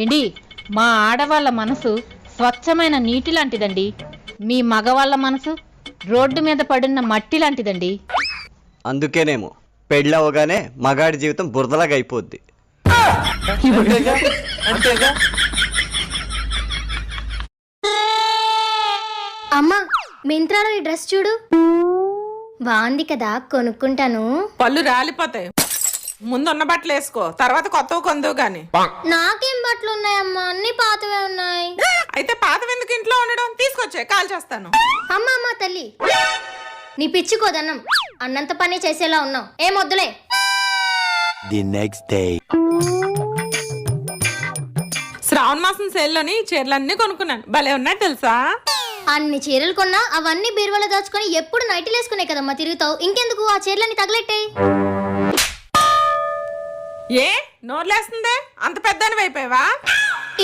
ఏండి మా ఆడవాళ్ళ మనసు స్వచ్ఛమైన నీటి లాంటిదండి. మీ మగవాళ్ళ మనసు రోడ్డు మీద పడిన మట్టి లాంటిదండి. అందుకేనేమో పెళ్ళవగానే మగాడి జీవితం బురదలాగా అయిపోద్ది. అమ్మా మింత్రాలో ఈ డ్రెస్ చూడు. బాగుంది కదా కొనుక్కుంటాను. పళ్ళు రాలిపోతాయి. ముందు ఉన్న బట్టలు వేసుకో. తర్వాత కొత్తవి కొందువు గాని. నాకేం బట్టలు ఉన్నాయమ్మా? అన్ని పాతవే ఉన్నాయి. అయితే పాత ఎందుకు ఇంట్లో ఉండడం? తీసుకొచ్చే కాల్ చేస్తాను. అమ్మ అమ్మ తల్లి. నీ పిచ్చి కోదన్నం అన్నంత పని చేసేలా ఉన్నావు. ఏం వద్దులే The next day. శ్రావణ మాసం సేల్లోని చీరలన్నీ కొనుక్కున్నాను. భలే ఉన్నాయి తెలుసా? అన్ని చీరలు కొన్నా అవన్నీ బీరువాలో దాచుకొని ఎప్పుడు నైటీలు వేసుకునే కదమ్మా తిరుగుతావు. ఇంకెందుకు? ఆ చీరలన్నీ తగలెట్టే. ఏ? నోర్లేస్తుందే? అంత పెద్దని అయిపోయావా?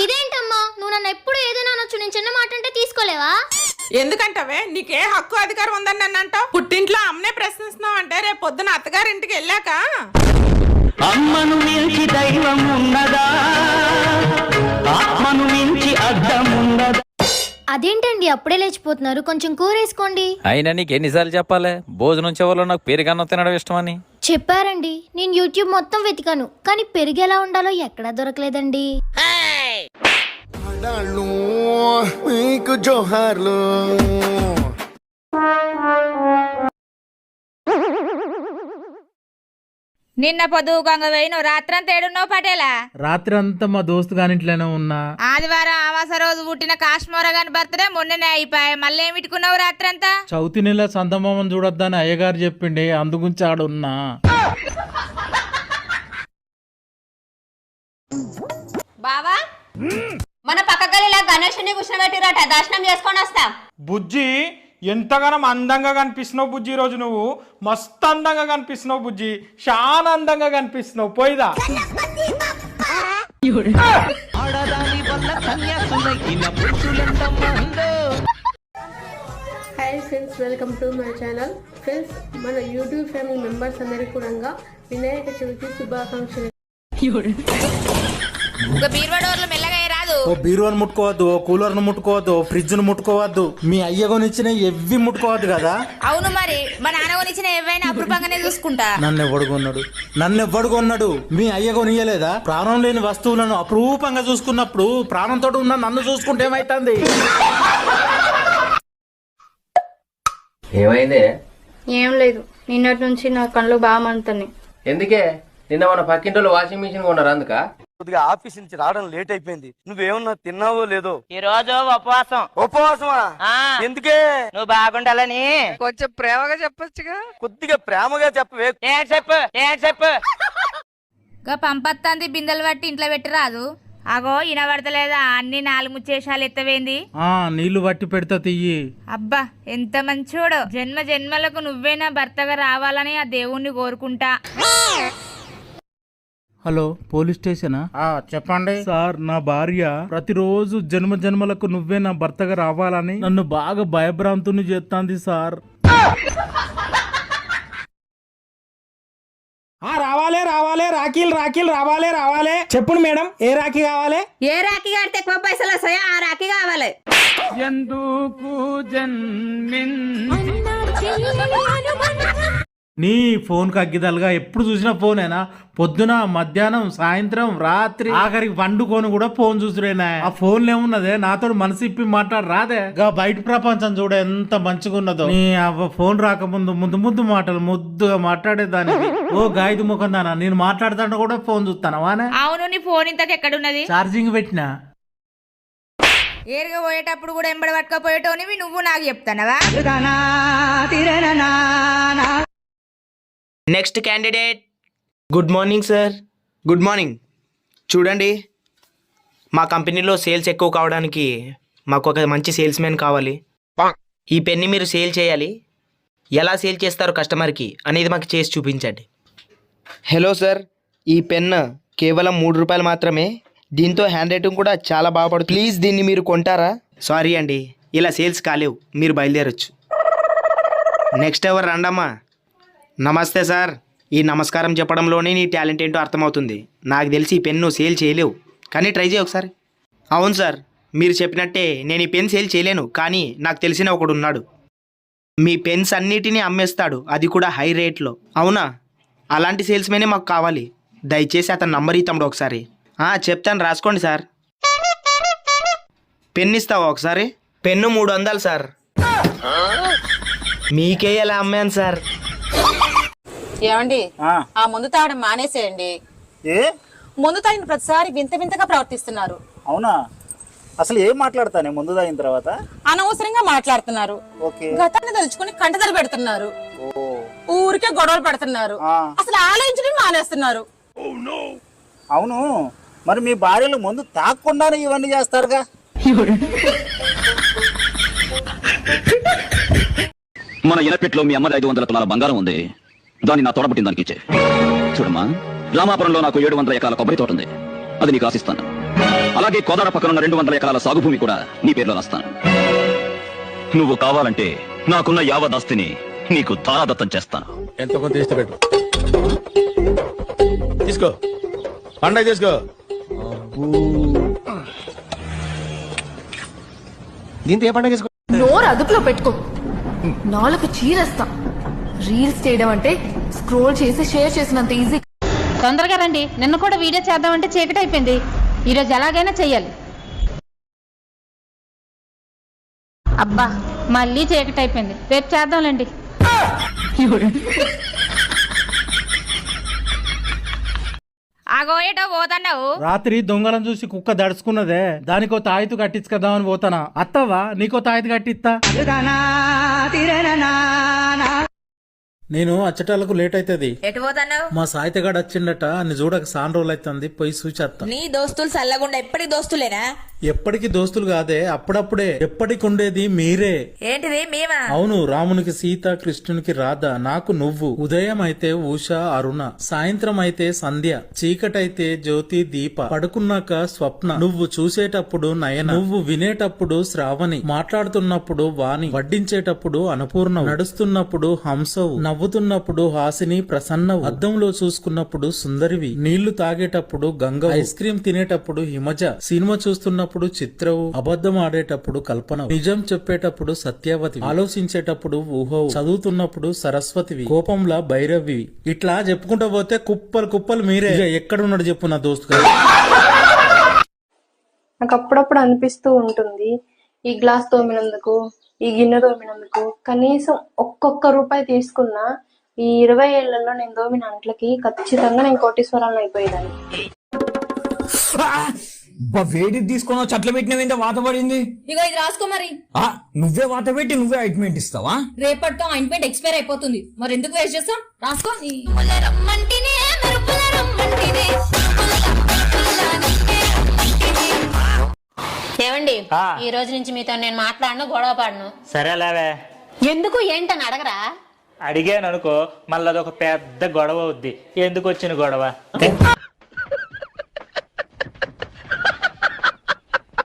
ఇదేంటమ్మా? నువ్వు నన్ను ఎప్పుడు ఏదైనా అనొచ్చు. నేను చిన్న మాట అంటే తీసుకోలేవా? ఎందుకంటావే? నీకే హక్కు అధికారం ఉందని నన్ను అంటావు. పుట్టింట్లో అమ్మనే ప్రశ్నిస్తున్నావు అంటే రేపు పొద్దున అత్తగారింటికి వెళ్ళాక? అమ్మను మించి దైవం ఉన్నదా? ఆత్మను మించి అర్థం ఉన్నదా? అదేంటండి? అప్పుడే లేచిపోతున్నారు. కొంచెం కూర వేసుకోండి అయినా నీకు ఎన్నిసార్లు చెప్పాలి? భోజనం చివరిలో నాకు పెరుగన్నం తినడం ఇష్టమని చెప్పారండి నేను యూట్యూబ్ మొత్తం వెతికాను కానీ పెరుగు ఎలా ఉండాలో ఎక్కడా దొరకలేదండి. మీకు జోహార్లు. నిన్న పొద్దుగంగ పోయిన రాత్రంతా ఏడున్నావు పటేలా? రాత్రి అంతా మా దోస్తు గానింట్లోనే ఉన్నా. ఆదివారం అమాస రోజు పుట్టిన కాశ్మీర గాని బర్త్డే మొన్ననే అయిపోయాయి. మళ్ళీ ఏమి ఇట్టుకున్నావు రాత్రంతా? చౌతి నెల సందమామని చూడొద్దని అయ్యగారు చెప్పిండే అందుగురించి ఆడున్నా. బావా? మన పక్క గలిలా గణేషుని కూర్చోబెట్టిరట దర్శనం చేసుకొని వస్తా. బుజ్జి ఎంతగానో అందంగా కనిపిస్తున్నావు బుజ్జి ఈ రోజు నువ్వు. మస్తు అందంగా కనిపిస్తున్నావు బుజ్జి. చాలా అందంగా కనిపిస్తున్నావు. పోయిదా? Hi friends welcome to my channel. Friends మన యూట్యూబ్ ఫ్యామిలీ మెంబర్స్ అందరికీ కూడా వినాయక చవితి శుభాకాంక్షలు. ఒక మెల్లగా రాదు ఓ బీరువాను ముట్టుకోవద్దు ఓ కూలర్ను ముట్టుకోవద్దు ఓ ఫ్రిడ్జ్ను ముట్టుకోవద్దు. మీ అయ్య కొనిచ్చిన ఎవ్వి ముట్టుకోవద్దు కదా? అవును మరి. మా నాన్న కొనిచ్చిన ఏవైనా అపురూపంగానే చూసుకుంటా. నన్ను ఎవడు కొన్నాడు? నన్ను ఎవ్వడు కొన్నాడు? మీ అయ్య కొనియలేదా? ప్రాణం లేని వస్తువులను అపురూపంగా చూసుకున్నప్పుడు ప్రాణంతో ఉన్న నన్ను చూసుకుంటే ఏమైతుంది? ఏమైంది? ఏం లేదు. నిన్నటి నుంచి నా కళ్ళు బాగా మండుతున్నాయి. ఎందుకే? నిన్న మన పక్కింటోళ్ళు వాషింగ్ మిషన్ కొన్నారు అందుక? కొద్దిగా ఆఫీస్ నుంచి రావడం లేట్ అయిపోయింది. నువ్వేమన్నా తిన్నావో లేదో? ఈ రోజు ఉపవాసం. ఉపవాసమా? ఎందుకే? నువ్వు బాగుండాలని కొంచెం ప్రేమగా చెప్పొచ్చుగా. కొద్దిగా ప్రేమగా చెప్పవే. ఏం చెప్పు? ఏం చెప్పు? గా పంపత్తాంది బిందెలు పట్టి ఇంట్లో పెట్టి రాదు. అగో ఇనబడతలేదా? అన్ని నాలుగు ముచ్చేషాలు ఎత్తవేంది? ఆ నీళ్ళు పట్టి పెడతా తియ్యి. అబ్బా ఎంత మంచోడు. జన్మ జన్మలకు నువ్వే నా భర్తగా రావాలని ఆ దేవుణ్ణి కోరుకుంటా. హలో పోలీస్ స్టేషనా? చెప్పండి. సార్ నా భార్య ప్రతిరోజు జన్మ జన్మలకు నువ్వే నా భర్తగా రావాలని నన్ను బాగా భయభ్రాంతుని చేస్తాంది సార్. ఆ రావాలే రావాలే రాఖీలు రాఖీలు రావాలే రావాలే. చెప్పుడు మేడం ఏ రాఖీ కావాలి? ఏ రాఖీ కడితే ఎక్కువ పైసలు వస్తాయో? ఆ రాఖీ కావాలి. నీ ఫోన్కు అగ్గిదలుగా ఎప్పుడు చూసినా ఫోనేనా? పొద్దున మధ్యాహ్నం సాయంత్రం రాత్రి. ఆఖరికి వండుకొని కూడా ఫోన్ చూసురేనా. ఆ ఫోన్ ఏమున్నదే నాతో మనసు ఇప్పి మాట్లాడు రాదే. గా బయట ప్రపంచం చూడ ఎంత మంచిగా ఉన్నదో నీ అవ్వ ఫోన్ రాకముందు ముద్దు ముద్దు మాటలు ముద్దుగా మాట్లాడేదానికి. ఓ గాయదు ముఖం దానా నేను మాట్లాడుతుంటే కూడా ఫోన్ చూస్తాను వానే? అవును నీ ఫోన్ ఇంతకు ఎక్కడున్నది? ఛార్జింగ్ పెట్టినా? ఏరుగా పోయేటప్పుడు కూడా ఎంబడి పట్టుకపోయేటోనివి నువ్వు నాకు చెప్తానవా? Next candidate good morning sir good morning చూడండి మా కంపెనీలో సేల్స్ ఎక్కువ కావడానికి మాకు ఒక మంచి సేల్స్ మ్యాన్ కావాలి. ఈ పెన్ని మీరు సేల్ చేయాలి. ఎలా సేల్ చేస్తారో కస్టమర్కి అనేది మాకు చేసి చూపించండి. హలో సార్ ఈ పెన్ కేవలం మూడు రూపాయలు మాత్రమే. దీంతో హ్యాండ్ రైటింగ్ కూడా చాలా బాగుపడుతుంది ప్లీజ్ దీన్ని మీరు కొంటారా? సారీ అండి. ఇలా సేల్స్ కాలేవు. మీరు బయలుదేరొచ్చు. నెక్స్ట్ ఎవరు రండమ్మా. నమస్తే సార్. ఈ నమస్కారం చెప్పడంలోనే నీ టాలెంట్ ఏంటో అర్థమవుతుంది. నాకు తెలిసి ఈ పెన్ను సేల్ చేయలేవు. కానీ ట్రై చేయి ఒకసారి. అవును సార్ మీరు చెప్పినట్టే నేను ఈ పెన్ సేల్ చేయలేను కానీ నాకు తెలిసిన ఒకడు ఉన్నాడు. మీ పెన్స్ అన్నిటినీ అమ్మేస్తాడు అది కూడా హై రేట్లో. అవునా? అలాంటి సేల్స్మెనే మాకు కావాలి. దయచేసి అతని నంబర్ ఇస్తాడు ఒకసారి. చెప్తాను రాసుకోండి సార్. పెన్ ఇస్తావా ఒకసారి? పెన్ను మూడు వందలు సార్. మీకే ఎలా అమ్మాను సార్? ఏమండి? ఆ. ముందు తాగడం మానేసేయండి. ఏ? ముందు తాగిన ప్రతిసారి వింత వింతగా ప్రవర్తిస్తున్నారు. అవునా? అసలు ఏం మాట్లాడతానే ముందు తాగిన తర్వాత? అనవసరంగా మాట్లాడుతున్నారు. ఓకే. గతాన్ని తలుచుకుని కంటతడి పెడుతున్నారు. ఊరికే గొడవలు పెడుతున్నారు. అసలు ఆలోచించడం మానేస్తున్నారు. అవును. మరి మీ భార్యలు ముందు తాగకుండానే ఇవన్నీ చేస్తారుగా? మన ఇనపెట్లో మీ అమ్మది ఐదు వందల తులాల బంగారం ఉంది. దాన్ని నా తోడబుట్టిన దానికి ఇచ్చే. చూడమ్మా రామాపురంలో నాకు ఏడు వందల ఎకరాల కొబ్బరి తోట ఉంది. అది నీకు ఆశిస్తాను అలాగే కోదాడ పక్కన ఉన్న రెండు వందల ఎకరాల సాగు భూమి కూడా నీ పేరులో రాస్తాను. నువ్వు కావాలంటే నాకున్న యావదాస్తిని నీకు తారాదత్తం చేస్తాను. ఎంత కొంత పెట్టు. తీసుకో. పండగ తీసుకో. దీంతో ఏ పండుగ నోరు అదుపులో పెట్టుకో. నాలుగు చీరేస్తా. రీల్స్ చేయడం అంటే స్క్రోల్ చేసి షేర్ చేసినంత ఈజీ తొందరగా రండి. నిన్న కూడా వీడియో చేద్దామంటే చీకటి అయిపోయింది. ఈరోజు ఎలాగైనా చెయ్యాలి. అబ్బా మళ్ళీ చీకటి అయిపోయింది. రేపు చేద్దాంలేండి పోతున్నావు? రాత్రి దొంగలను చూసి కుక్క దడుచుకున్నదే. దానికో తాయితు కట్టించుకదామని పోతానా అత్తవా నీకో తాయితు కట్టిస్తా. నేను అచ్చటాలకు లేట్ అవుతుంది ఎటు పోతున్నావు? మా సాయితగాడు వచ్చిండట అని చూడక సాన్ రోజులు అవుతుంది పోయి సూచేస్తా నీ దోస్తులు చల్లగుండా ఎప్పటి దోస్తులేనా? ఎప్పటికి దోస్తులు కాదే అప్పుడప్పుడే ఎప్పటికి ఉండేది మీరే. ఏంటిది? మేమా? అవును రామునికి సీత కృష్ణునికి రాధ నాకు నువ్వు. ఉదయం అయితే ఉష అరుణ సాయంత్రం అయితే సంధ్య చీకటైతే జ్యోతి దీప పడుకున్నాక స్వప్న. నువ్వు చూసేటప్పుడు నయన నువ్వు వినేటప్పుడు శ్రావణి మాట్లాడుతున్నప్పుడు వాణి వడ్డించేటప్పుడు అనుపూర్ణవు నడుస్తున్నప్పుడు హంసవు నవ్వుతున్నప్పుడు హాసిని ప్రసన్నవు అద్దంలో చూసుకున్నప్పుడు సుందరివి నీళ్ళు తాగేటప్పుడు గంగ ఐస్ క్రీమ్ తినేటప్పుడు హిమజ సినిమా చూస్తున్నప్పుడు చిత్రవు అబద్ధం ఆడేటప్పుడు కల్పన నిజం చెప్పేటప్పుడు సత్యవతి ఆలోచించేటప్పుడు ఊహవు చదువుతున్నప్పుడు సరస్వతివి కోపంలా భైరవి ఇట్లా చెప్పుకుంటూ పోతే కుప్పలు కుప్పలు మీరే. ఎక్కడున్నాడు చెప్పు నా దోస్తు నాకు అప్పుడప్పుడు అనిపిస్తూ ఉంటుంది ఈ గ్లాస్ తోమినందుకు ఈ గిన్నె తోమినందుకు కనీసం ఒక్కొక్క రూపాయి తీసుకున్నా ఈ ఇరవై ఏళ్ళలో నేను తోమిన అంట్లకి ఖచ్చితంగా నేను కోటీశ్వరాలను అయిపోయేదాన్ని. వేడి తీసుకున్న చెట్ల పెట్టిన వాత పడింది. ఇగో ఇది రాసుకో మరి. నువ్వే వాత పెట్టి నువ్వే అయింట్మెంట్ ఇస్తావా? రేపటితో ఆయింట్మెంట్ ఎక్స్పైర్ అయిపోతుంది. మరి ఎందుకు వేస్ట్ చేస్తాం? రాసుకో. ఏమండి ఈ రోజు నుంచి మీతో నేను మాట్లాడను గొడవ పడను. సరేలేవే ఎందుకు ఏంటని అడగరా? అడిగాను అనుకో మళ్ళీ అదొక పెద్ద గొడవ అవుద్ది. ఎందుకు వచ్చిన గొడవ?